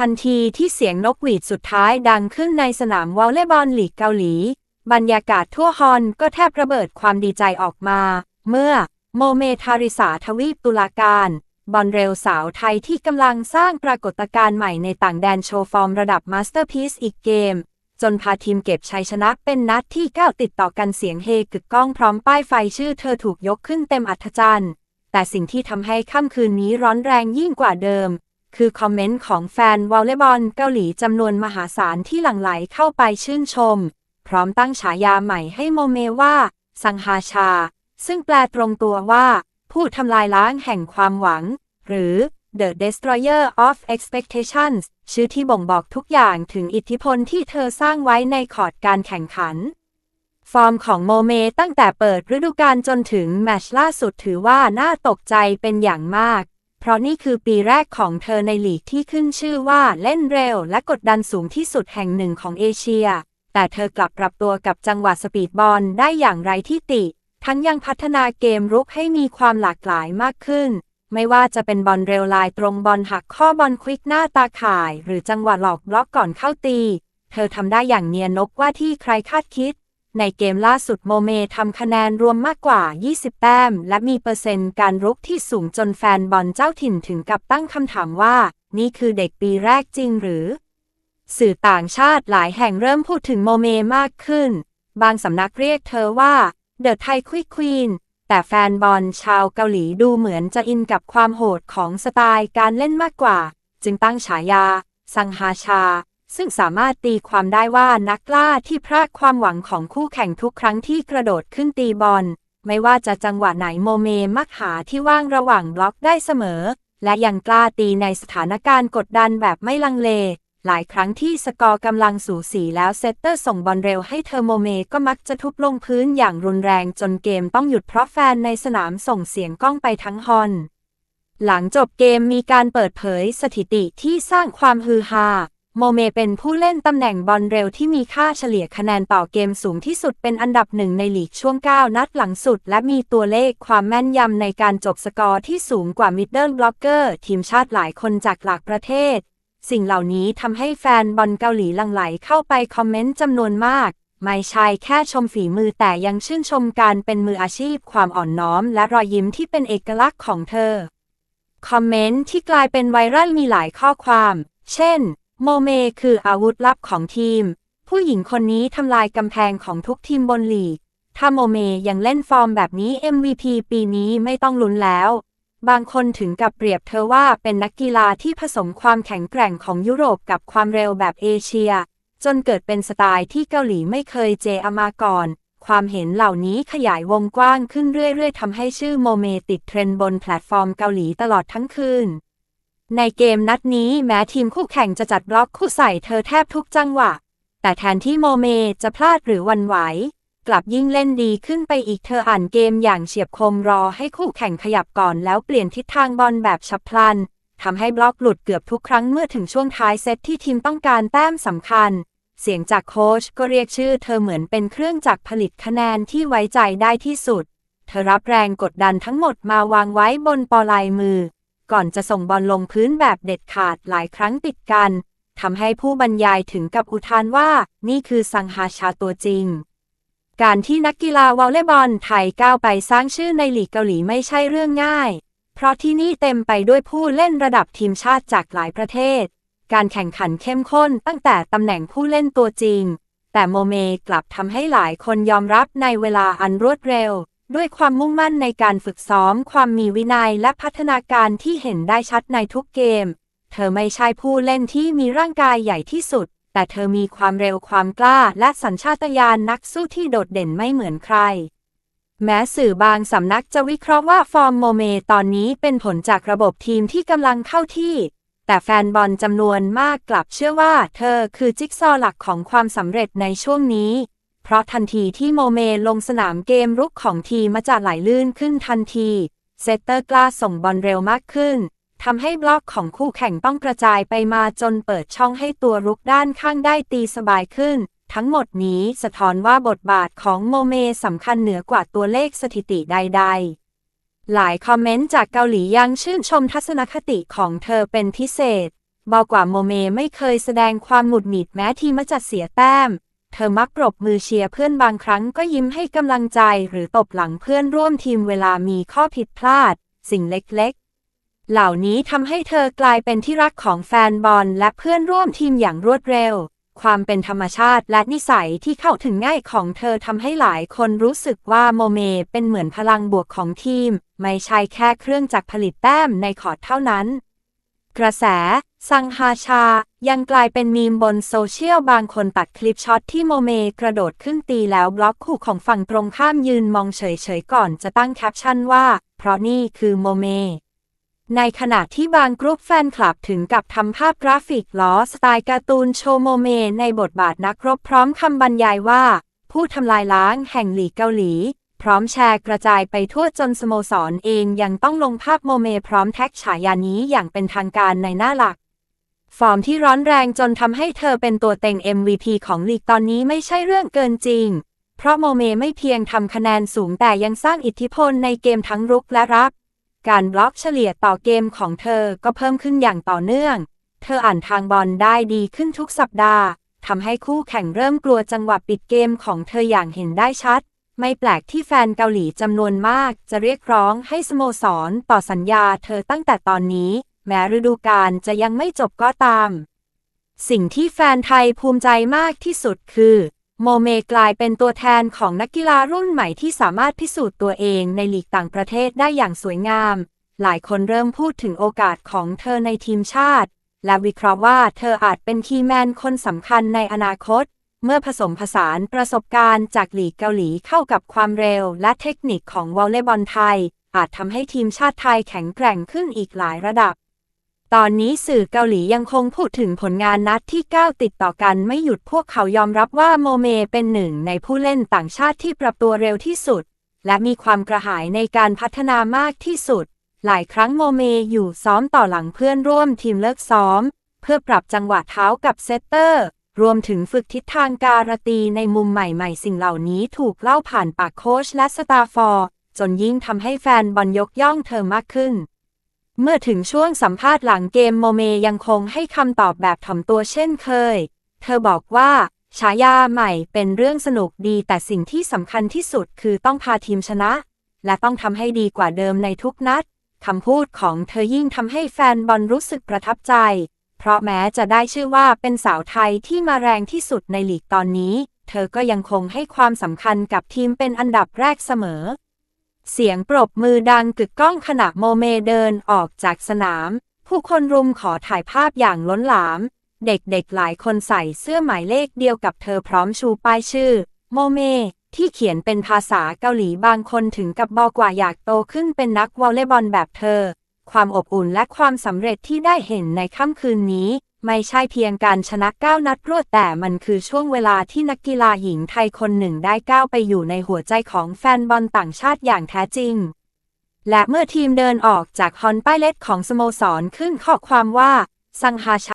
ทันทีที่เสียงนกหวีดสุดท้ายดังขึ้นในสนามวอลเลย์บอลลีกเกาหลี บรรยากาศทั่วฮอนก็แทบระเบิดความดีใจออกมา เมื่อโมเมทาริสาทวีปตุลาการ บอลเร็วสาวไทยที่กำลังสร้างปรากฏการณ์ใหม่ในต่างแดนโชว์ฟอร์มระดับมาสเตอร์พีซอีกเกม จนพาทีมเก็บชัยชนะเป็นนัดที่ 9 ติดต่อกันเสียงเฮกึกก้องพร้อมป้ายไฟชื่อเธอถูกยกขึ้นเต็มอัธจันทร์แต่สิ่งที่ทำให้ค่ำคืนนี้ร้อนแรงยิ่งกว่าเดิม คือคอมเมนต์ของแฟนวอลเลย์บอลเกาหลีจำนวนมหาศาลที่หลั่งไหลเข้าไปชื่นชม พร้อมตั้งฉายาใหม่ให้โมเมว่า สังฮาชา ซึ่งแปลตรงตัวว่า ผู้ทำลายล้างแห่งความหวัง หรือ The Destroyer of Expectations ชื่อที่บ่งบอกทุกอย่างถึงอิทธิพลที่เธอสร้างไว้ในคอดการแข่งขัน ฟอร์มของโมเมตั้งแต่เปิดฤดูกาลจนถึงแมชล่าสุดถือว่าน่าตกใจเป็นอย่างมาก ราะนี่คือปีแรกของเธอในลีกที่ขึ้นชื่อว่าเล่นเร็วและกดดันสูงที่สุดแห่งหนึ่งของเอเชีย แต่เธอกลับปรับตัวกับจังหวะสปีดบอลได้อย่างไรที่ติ ทั้งยังพัฒนาเกมรุกให้มีความหลากหลายมากขึ้น ไม่ว่าจะเป็นบอลเร็วลายตรงบอลหักข้อบอลควิกหน้าตาข่าย หรือจังหวะหลอกบล็อกก่อนเข้าตี เธอทำได้อย่างเนียนนกว่าที่ใครคาดคิด ในเกมล่าสุดโมเมทำคะแนนรวมมากกว่า 20 แต้ม และมีเปอร์เซ็นต์การรุกที่สูงจนแฟนบอลเจ้าถิ่นถึงกับตั้งคำถามว่า นี่คือเด็กปีแรกจริงหรือ สื่อต่างชาติหลายแห่งเริ่มพูดถึงโมเมมากขึ้น บางสำนักเรียกเธอว่าเดอะไทควิควีนแต่แฟนบอลชาวเกาหลีดูเหมือนจะอินกับความโหดของสไตล์การเล่นมากกว่า จึงตั้งฉายา สังฮาชา ซึ่งสามารถตีความได้ว่านักกล้าที่พรากความหวังของคู่แข่งทุกครั้งที่กระโดดขึ้นตีบอล ไม่ว่าจะจังหวะไหนโมเมมักหาที่ว่างระหว่างบล็อกได้เสมอ และยังกล้าตีในสถานการณ์กดดันแบบไม่ลังเล หลายครั้งที่สกอร์กำลังสูสีแล้วเซตเตอร์ส่งบอลเร็วให้เธอโมเมก็มักจะทุบลงพื้นอย่างรุนแรงจนเกมต้องหยุดเพราะแฟนในสนามส่งเสียงก้องไปทั้งฮอนหลังจบเกมมีการเปิดเผยสถิติที่สร้างความฮือฮา โมเมเป็นผู้เล่นตำแหน่งบอลเร็วที่มีค่าเฉลี่ยคะแนนต่อเกมสูงที่สุดเป็นอันดับหนึ่งในลีกช่วง 9 นัดหลังสุด และมีตัวเลขความแม่นยำในการจบสกอร์ที่สูงกว่ามิดเดิลบล็อกเกอร์ทีมชาติหลายคนจากหลากประเทศ สิ่งเหล่านี้ทำให้แฟนบอลเกาหลีลังไหลเข้าไปคอมเมนต์จำนวนมาก ไม่ใช่แค่ชมฝีมือแต่ยังชื่นชมการเป็นมืออาชีพ ความอ่อนน้อม และรอยยิ้มที่เป็นเอกลักษณ์ของเธอ คอมเมนต์ที่กลายเป็นไวรัลมีหลายข้อความ เช่น โมเมคืออาวุธลับของทีม ผู้หญิงคนนี้ทำลายกำแพงของทุกทีมบนลีก ถ้าโมเมยังเล่นฟอร์มแบบนี้ MVP ปีนี้ไม่ต้องลุ้นแล้ว บางคนถึงกับเปรียบเธอว่าเป็นนักกีฬาที่ผสมความแข็งแกร่งของยุโรปกับความเร็วแบบเอเชีย จนเกิดเป็นสไตล์ที่เกาหลีไม่เคยเจอมาก่อน ความเห็นเหล่านี้ขยายวงกว้างขึ้นเรื่อยๆทำให้ชื่อโมเมติดเทรนด์บนแพลตฟอร์มเกาหลีตลอดทั้งคืน ในเกมนัดนี้แม้ทีมคู่แข่งจะจัดบล็อกคู่ใส่เธอแทบทุกจังหวะ แต่แทนที่โมเมจะพลาดหรือวันไหว กลับยิ่งเล่นดีขึ้นไปอีกเธออ่านเกมอย่างเฉียบคมรอให้คู่แข่งขยับก่อนแล้วเปลี่ยนทิศทางบอลแบบฉับพลันทำให้บล็อกหลุดเกือบทุกครั้งเมื่อถึงช่วงท้ายเซตที่ทีมต้องการแต้มสำคัญ เสียงจากโค้ชก็เรียกชื่อเธอเหมือนเป็นเครื่องจักรผลิตคะแนนที่ไว้ใจได้ที่สุด เธอรับแรงกดดันทั้งหมดมาวางไว้บนปลายมือ ก่อนจะส่งบอลลงพื้นแบบเด็ดขาดหลายครั้งติดกันทำให้ผู้บรรยายถึงกับอุทานว่า นี่คือสังหาชาตัวจริง การที่นักกีฬาวอลเลย์บอลไทยก้าวไปสร้างชื่อในหลีกเกาหลีไม่ใช่เรื่องง่าย เพราะที่นี่เต็มไปด้วยผู้เล่นระดับทีมชาติจากหลายประเทศ การแข่งขันเข้มข้นตั้งแต่ตำแหน่งผู้เล่นตัวจริง แต่โมเมกลับทำให้หลายคนยอมรับในเวลาอันรวดเร็ว ด้วยความมุ่งมั่นในการฝึกซ้อม ความมีวินัยและพัฒนาการที่เห็นได้ชัดในทุกเกม เธอไม่ใช่ผู้เล่นที่มีร่างกายใหญ่ที่สุด แต่เธอมีความเร็วความกล้า และสัญชาตญาณนักสู้ที่โดดเด่นไม่เหมือนใคร แม้สื่อบางสำนักจะวิเคราะห์ว่าฟอร์มโมเมตอนนี้เป็นผลจากระบบทีมที่กำลังเข้าที่ แต่แฟนบอลจำนวนมากกลับเชื่อว่า เธอคือจิ๊กซอว์หลักของความสำเร็จในช่วงนี้ เพราะทันทีที่โมเมลงสนามเกมรุกของทีมมาจะไหลลื่นขึ้นทันที เซตเตอร์กล้าส่งบอลเร็วมากขึ้นทำให้บล็อกของคู่แข่งต้องกระจายไปมาจนเปิดช่องให้ตัวรุกด้านข้างได้ตีสบายขึ้น ทั้งหมดนี้สะท้อนว่าบทบาทของโมเมสำคัญเหนือกว่าตัวเลขสถิติใด ๆ หลายคอมเมนต์จากเกาหลียังชื่นชมทัศนคติของเธอเป็นพิเศษบอกว่าโมเมไม่เคยแสดงความหงุดหงิดแม้ทีมจะเสียแต้ม เธอมักปรบมือเชียร์เพื่อนบางครั้งก็ยิ้มให้กำลังใจหรือตบหลังเพื่อนร่วมทีมเวลามีข้อผิดพลาด สิ่งเล็กๆ เหล่านี้ทำให้เธอกลายเป็นที่รักของแฟนบอลและเพื่อนร่วมทีมอย่างรวดเร็ว ความเป็นธรรมชาติและนิสัยที่เข้าถึงง่ายของเธอทำให้หลายคนรู้สึกว่าโมเมเป็นเหมือนพลังบวกของทีม ไม่ใช่แค่เครื่องจักรผลิตแต้มในคอร์ดเท่านั้น กระแส ซังฮาชา ยังกลายเป็นมีมบนโซเชียลบางคนตัดคลิปช็อตที่โมเมกระโดดขึ้นตีแล้วบล็อกคู่ของฝั่งตรงข้ามยืนมองเฉยๆก่อนจะตั้งแคปชั่นว่า เพราะนี่คือโมเม ในขณะที่บางกรุ๊ปแฟนคลับถึงกับทำภาพกราฟิกล้อสไตล์การ์ตูนโชว์โมเมในบทบาทนักรบพร้อมคำบรรยายว่า ผู้ทำลายล้างแห่งหลีเกาหลี พร้อมแชร์กระจายไปทั่วจนสโมสรเองยังต้องลงภาพโมเมพร้อมแท็กฉายานี้อย่างเป็นทางการในหน้าหลัก ฟอร์มที่ร้อนแรงจนทำให้เธอเป็นตัวเต็ง MVP ของลีกตอนนี้ไม่ใช่เรื่องเกินจริง เพราะโมเมไม่เพียงทำคะแนนสูงแต่ยังสร้างอิทธิพลในเกมทั้งรุกและรับ การบล็อกเฉลี่ยต่อเกมของเธอก็เพิ่มขึ้นอย่างต่อเนื่อง เธออ่านทางบอลได้ดีขึ้นทุกสัปดาห์ทำให้คู่แข่งเริ่มกลัวจังหวะปิดเกมของเธออย่างเห็นได้ชัด ไม่แปลกที่แฟนเกาหลีจำนวนมากจะเรียกร้องให้สโมสรต่อสัญญาเธอตั้งแต่ตอนนี้ แม้ฤดูกาลจะยังไม่จบก็ตาม สิ่งที่แฟนไทยภูมิใจมากที่สุดคือ โมเมกลายเป็นตัวแทนของนักกีฬารุ่นใหม่ที่สามารถพิสูจน์ตัวเองในลีกต่างประเทศได้อย่างสวยงาม หลายคนเริ่มพูดถึงโอกาสของเธอในทีมชาติ และวิเคราะห์ว่าเธออาจเป็นคีย์แมนคนสำคัญในอนาคตเมื่อผสมผสานประสบการณ์จากหลีกเกาหลีเข้ากับความเร็วและเทคนิคของวอลเลย์บอลไทย อาจทำให้ทีมชาติไทยแข็งแกร่งขึ้นอีกหลายระดับ ตอนนี้สื่อเกาหลียังคงพูดถึงผลงานนัดที่ 9 ติดต่อกันไม่หยุดพวกเขายอมรับว่าโมเมเป็นหนึ่งในผู้เล่นต่างชาติที่ปรับตัวเร็วที่สุด และมีความกระหายในการพัฒนามากที่สุด หลายครั้งโมเมอยู่ซ้อมต่อหลังเพื่อนร่วมทีมเลิกซ้อม เพื่อปรับจังหวะเท้ากับเซตเตอร์ รวมถึงฝึกทิศทางการตีในมุมใหม่ๆ สิ่งเหล่านี้ถูกเล่าผ่านปากโค้ชและสตาฟอร์จนยิ่งทำให้แฟนบอลยกย่องเธอมากขึ้น เมื่อถึงช่วงสัมภาษณ์หลังเกมโมเมยังคงให้คำตอบแบบถ่อมตัวเช่นเคย เธอบอกว่า ฉายาใหม่เป็นเรื่องสนุกดีแต่สิ่งที่สำคัญที่สุดคือต้องพาทีมชนะ และต้องทำให้ดีกว่าเดิมในทุกนัดคำพูดของเธอยิ่งทำให้แฟนบอลรู้สึกประทับใจ เพราะแม้จะได้ชื่อว่าเป็นสาวไทยที่มาแรงที่สุดในลีกตอนนี้ เธอก็ยังคงให้ความสำคัญกับทีมเป็นอันดับแรกเสมอ เสียงปรบมือดังกึกก้องขณะโมเมเดินออกจากสนาม ผู้คนรุมขอถ่ายภาพอย่างล้นหลาม เด็กๆหลายคนใส่เสื้อหมายเลขเดียวกับเธอพร้อมชูป้ายชื่อ โมเม ที่เขียนเป็นภาษาเกาหลีบางคนถึงกับบอกว่าอยากโตขึ้นเป็นนักวอลเลย์บอลแบบเธอ ความอบอุ่นและความสำเร็จที่ได้เห็นในค่ำคืนนี้ ไม่ใช่เพียงการชนะ9นัดรวดแต่มันคือช่วงเวลาที่นักกีฬาหญิงไทยคนหนึ่งได้ก้าวไปอยู่ในหัวใจของแฟนบอลต่างชาติอย่างแท้จริง และเมื่อทีมเดินออกจากฮอนป้ายเล็ดของสโมสรขึ้นข้อความว่า สังหาชา